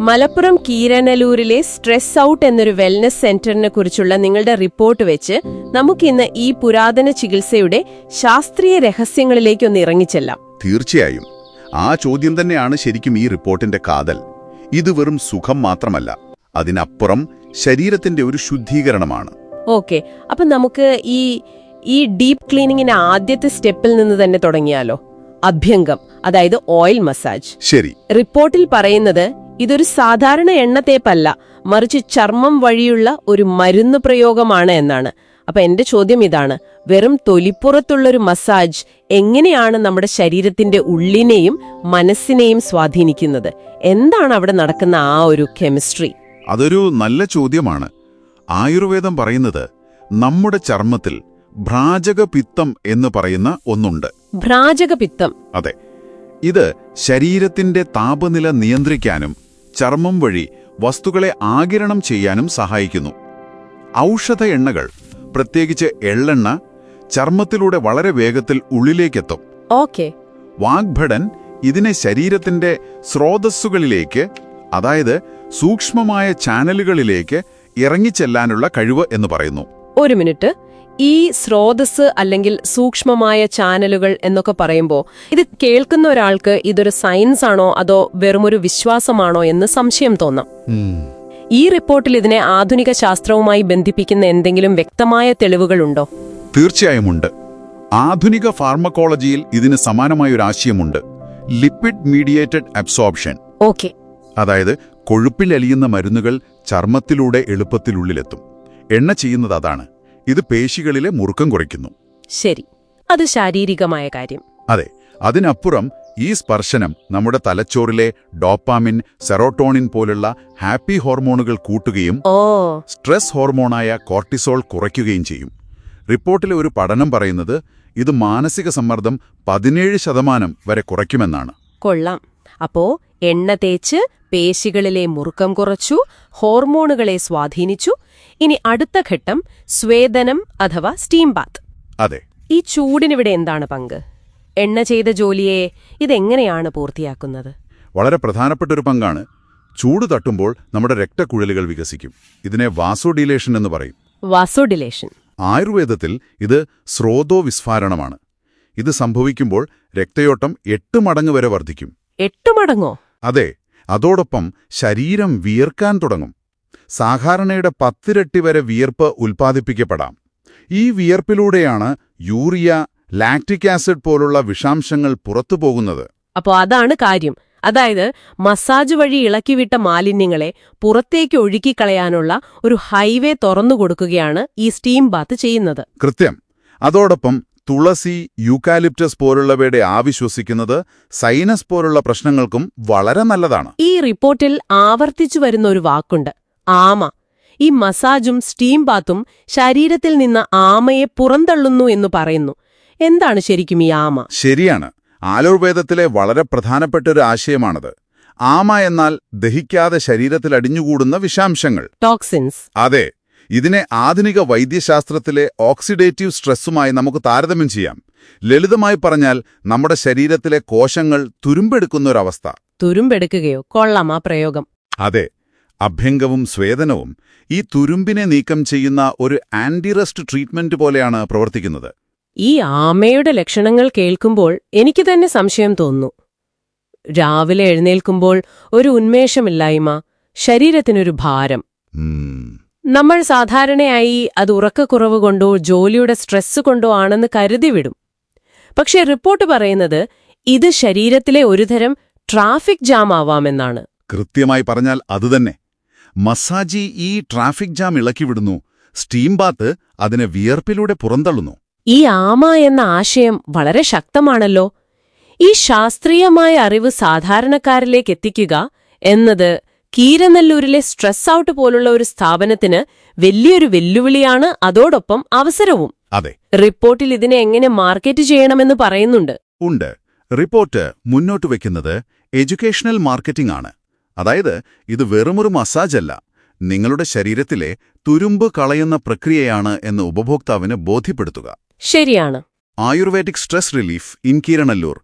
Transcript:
മലപ്പുറം കീരനലൂരിലെ stress out എന്നൊരു wellness സെന്ററിനെ കുറിച്ചുള്ള നിങ്ങളുടെ റിപ്പോർട്ട് വെച്ച് നമുക്കിന്ന് ഈ പുരാതന ചികിത്സയുടെ ശാസ്ത്രീയ രഹസ്യങ്ങളിലേക്കൊന്ന് ഇറങ്ങിച്ചെല്ലാം. തീർച്ചയായും. ആ ചോദ്യം തന്നെയാണ് ശരിക്കും ഈ റിപ്പോർട്ടിന്റെ കാതൽ. ഇത് വെറും സുഖം മാത്രമല്ല അതിനപ്പുറം ശരീരത്തിന്റെ ഒരു ശുദ്ധീകരണമാണ്. ഓക്കെ അപ്പൊ നമുക്ക് ഈ ഈ ഡീപ് ക്ലീനിങ്ങിന്റെ ആദ്യത്തെ സ്റ്റെപ്പിൽ നിന്ന് തന്നെ തുടങ്ങിയാലോ? അഭ്യംഗം അതായത് ഓയിൽ മസാജ് ശരി. റിപ്പോർട്ടിൽ പറയുന്നത് ഇതൊരു സാധാരണ എണ്ണത്തേപ്പല്ല മറിച്ച് ചർമ്മം വഴിയുള്ള ഒരു മരുന്ന് പ്രയോഗമാണ് എന്നാണ്. അപ്പൊ എന്റെ ചോദ്യം ഇതാണ് വെറും തൊലിപ്പുറത്തുള്ളൊരു മസാജ് എങ്ങനെയാണ് നമ്മുടെ ശരീരത്തിന്റെ ഉള്ളിനെയും മനസ്സിനെയും സ്വാധീനിക്കുന്നത്? എന്താണ് അവിടെ നടക്കുന്ന ആ ഒരു കെമിസ്ട്രി? അതൊരു നല്ല ചോദ്യമാണ്. ആയുർവേദം പറയുന്നത് നമ്മുടെ ചർമ്മത്തിൽ ഭ്രാജകപിത്തം എന്ന് പറയുന്ന ഒന്നുണ്ട്. ഭ്രാജകപിത്തം അതെ. ഇത് ശരീരത്തിന്റെ താപനില നിയന്ത്രിക്കാനും ചർമ്മം വഴി വസ്തുക്കളെ ആകിരണം ചെയ്യാനും സഹായിക്കുന്നു. ഔഷധ എണ്ണകൾ പ്രത്യേകിച്ച് എള്ളെണ്ണ ചർമ്മത്തിലൂടെ വളരെ വേഗത്തിൽ ഉള്ളിലേക്കെത്തും. ഓക്കെ. വാഗ്ഭടൻ ഇതിനെ ശരീരത്തിന്റെ സ്രോതസ്സുകളിലേക്ക് അതായത് സൂക്ഷ്മമായ ചാനലുകളിലേക്ക് ഇറങ്ങിച്ചെല്ലാനുള്ള കഴിവ് എന്ന് പറയുന്നു. ഒരു മിനിറ്റ്. ഈ സ്രോതസ് അല്ലെങ്കിൽ സൂക്ഷ്മമായ ചാനലുകൾ എന്നൊക്കെ പറയുമ്പോൾ ഇത് കേൾക്കുന്ന ഒരാൾക്ക് ഇതൊരു സയൻസ് ആണോ അതോ വെറുമൊരു വിശ്വാസമാണോ എന്ന് സംശയം തോന്നാം. ഈ റിപ്പോർട്ടിൽ ഇതിനെ ആധുനിക ശാസ്ത്രവുമായി ബന്ധിപ്പിക്കുന്ന എന്തെങ്കിലും വ്യക്തമായ തെളിവുകളുണ്ടോ? തീർച്ചയായും ഉണ്ട്. ആധുനിക ഫാർമക്കോളജിയിൽ ഇതിന് സമാനമായ ഒരു ആശയമുണ്ട്. Lipid mediated absorption. ഓക്കെ. അതായത് കൊഴുപ്പിൽ അലിയുന്ന മരുന്നുകൾ ചർമ്മത്തിലൂടെ എളുപ്പത്തിലുള്ളിലെത്തും. എണ്ണ ചെയ്യുന്നത് അതാണ്. ഇത് പേശികളിലെ മുറുക്കം കുറയ്ക്കുന്നു. ശരി. അത് ശാരീരികമായ കാര്യം. അതെ അതിനപ്പുറം ഈ സ്പർശനം നമ്മുടെ തലച്ചോറിലെ ഡോപ്പാമിൻ സെറോട്ടോണിൻ പോലുള്ള ഹാപ്പി ഹോർമോണുകൾ കൂട്ടുകയും സ്ട്രെസ് ഹോർമോണായ കോർട്ടിസോൾ കുറയ്ക്കുകയും ചെയ്യും. റിപ്പോർട്ടിലെ ഒരു പഠനം പറയുന്നത് ഇത് മാനസിക സമ്മർദ്ദം പതിനേഴ് ശതമാനം വരെ കുറയ്ക്കുമെന്നാണ്. കൊള്ളാം. അപ്പോ എണ്ണ തേച്ച് പേശികളിലെ മുറുക്കം കുറച്ചു ഹോർമോണുകളെ സ്വാധീനിച്ചു. ഇനി അടുത്ത ഘട്ടം സ്വേദനം അഥവാ സ്റ്റീം ബാത്ത്. അതെ. ഈ ചൂടിനിവിടെ എന്താണ് പങ്ക്? എണ്ണ ചെയ്ത ജോലിയെ ഇതെങ്ങനെയാണ് പൂർത്തിയാക്കുന്നത്? വളരെ പ്രധാനപ്പെട്ട ഒരു പങ്കാണ്. ചൂട് തട്ടുമ്പോൾ നമ്മുടെ രക്തക്കുഴലുകൾ വികസിക്കും. ഇതിനെ വാസോഡിലേഷൻ എന്ന് പറയും. വാസോഡിലേഷൻ. ആയുർവേദത്തിൽ ഇത് സ്രോതോ വിസ്ഫാരണമാണ് ഇത് സംഭവിക്കുമ്പോൾ രക്തയോട്ടം എട്ട് മടങ്ങ് വരെ വർദ്ധിക്കും. എട്ടു മടങ്ങോ? അതെ അതോടൊപ്പം ശരീരം വിയർക്കാൻ തുടങ്ങും. സാധാരണയുടെ പത്തിരട്ടി വരെ വിയർപ്പ് ഉൽപ്പാദിപ്പിക്കപ്പെടാം. ഈ വിയർപ്പിലൂടെയാണ് യൂറിയ ലാക്റ്റിക് ആസിഡ് പോലുള്ള വിഷാംശങ്ങൾ പുറത്തു പോകുന്നത്. അപ്പോ അതാണ് കാര്യം. അതായത് മസാജ് വഴി ഇളക്കിവിട്ട മാലിന്യങ്ങളെ പുറത്തേക്ക് ഒഴുക്കിക്കളയാനുള്ള ഒരു ഹൈവേ തുറന്നു കൊടുക്കുകയാണ് ഈ സ്റ്റീം ബാത്ത് ചെയ്യുന്നത്. കൃത്യം. അതോടൊപ്പം തുളസി യൂക്കാലിപ്റ്റസ് പോലുള്ളവയുടെ ആവിശ്വസിക്കുന്നത് സൈനസ് പോലുള്ള പ്രശ്നങ്ങൾക്കും വളരെ നല്ലതാണ്. ഈ റിപ്പോർട്ടിൽ ആവർത്തിച്ചു വരുന്ന ഒരു വാക്കുണ്ട് ആമ. ഈ മസാജും സ്റ്റീം ബാത്തും ശരീരത്തിൽ നിന്ന് ആമയെ പുറന്തള്ളുന്നു എന്ന് പറയുന്നു. എന്താണ് ശരിക്കും ഈ ആമ? ശരിയാണ്. ആയുർവേദത്തിലെ വളരെ പ്രധാനപ്പെട്ട ഒരു ആശയമാണത്. ആമ എന്നാൽ ദഹിക്കാതെ ശരീരത്തിൽ അടിഞ്ഞുകൂടുന്ന വിഷാംശങ്ങൾ. ടോക്സിൻസ്. അതെ ഇതിനെ ആധുനിക വൈദ്യശാസ്ത്രത്തിലെ ഓക്സിഡേറ്റീവ് സ്ട്രെസ്സുമായി നമുക്ക് താരതമ്യം ചെയ്യാം. ലളിതമായി പറഞ്ഞാൽ നമ്മുടെ ശരീരത്തിലെ കോശങ്ങൾ തുരുമ്പെടുക്കുന്ന ഒരവസ്ഥ തുരുമ്പെടുക്കുകയോ കൊള്ളാം ആ പ്രയോഗം. അതെ അഭ്യംഗവും സ്വേദനവും ഈ തുരുമ്പിനെ നീക്കം ചെയ്യുന്ന ഒരു ആന്റിറസ്റ്റ് ട്രീറ്റ്മെന്റ് പോലെയാണ് പ്രവർത്തിക്കുന്നത്. ഈ ആമയുടെ ലക്ഷണങ്ങൾ കേൾക്കുമ്പോൾ എനിക്ക് തന്നെ സംശയം തോന്നുന്നു. രാവിലെ എഴുന്നേൽക്കുമ്പോൾ ഒരു ഉന്മേഷമില്ലായ്മ ശരീരത്തിനൊരു ഭാരം. നമ്മൾ സാധാരണയായി അത് ഉറക്കക്കുറവ് കൊണ്ടോ ജോലിയുടെ സ്ട്രെസ് കൊണ്ടോ ആണെന്ന് കരുതി വിടും പക്ഷേ റിപ്പോർട്ട് പറയുന്നത് ഇത് ശരീരത്തിലെ ഒരുതരം ട്രാഫിക് ജാം ആവാമെന്നാണ് കൃത്യമായി പറഞ്ഞാൽ അതുതന്നെ. മസാജി ഈ ട്രാഫിക് ജാം ഇളക്കിവിടുന്നു. സ്റ്റീം ബാത്ത് അതിനെ വിയർപ്പിലൂടെ പുറന്തള്ളുന്നു. ഈ ആമ എന്ന ആശയം വളരെ ശക്തമാണല്ലോ. ഈ ശാസ്ത്രീയമായ അറിവ് സാധാരണക്കാരിലേക്ക് എത്തിക്കുക എന്നത് കീരനെല്ലൂരിലെ സ്ട്രെസ് ഔട്ട് പോലുള്ള ഒരു സ്ഥാപനത്തിന് വലിയൊരു വെല്ലുവിളിയാണ് അതോടൊപ്പം അവസരവും. അതെ. റിപ്പോർട്ടിൽ ഇതിനെ എങ്ങനെ മാർക്കറ്റ് ചെയ്യണമെന്ന് പറയുന്നുണ്ട്. ഉണ്ട്. റിപ്പോർട്ട് മുന്നോട്ട് വെക്കുന്നത് എഡ്യൂക്കേഷണൽ മാർക്കറ്റിംഗ് ആണ്. അതായത് ഇത് വെറുമൊരു അല്ല. നിങ്ങളുടെ ശരീരത്തിലെ തുരുമ്പ് കളയുന്ന പ്രക്രിയയാണ് എന്ന് ഉപഭോക്താവിന് ബോധ്യപ്പെടുത്തുക. ശരിയാണ്. Ayurvedic stress relief in Keeranalloor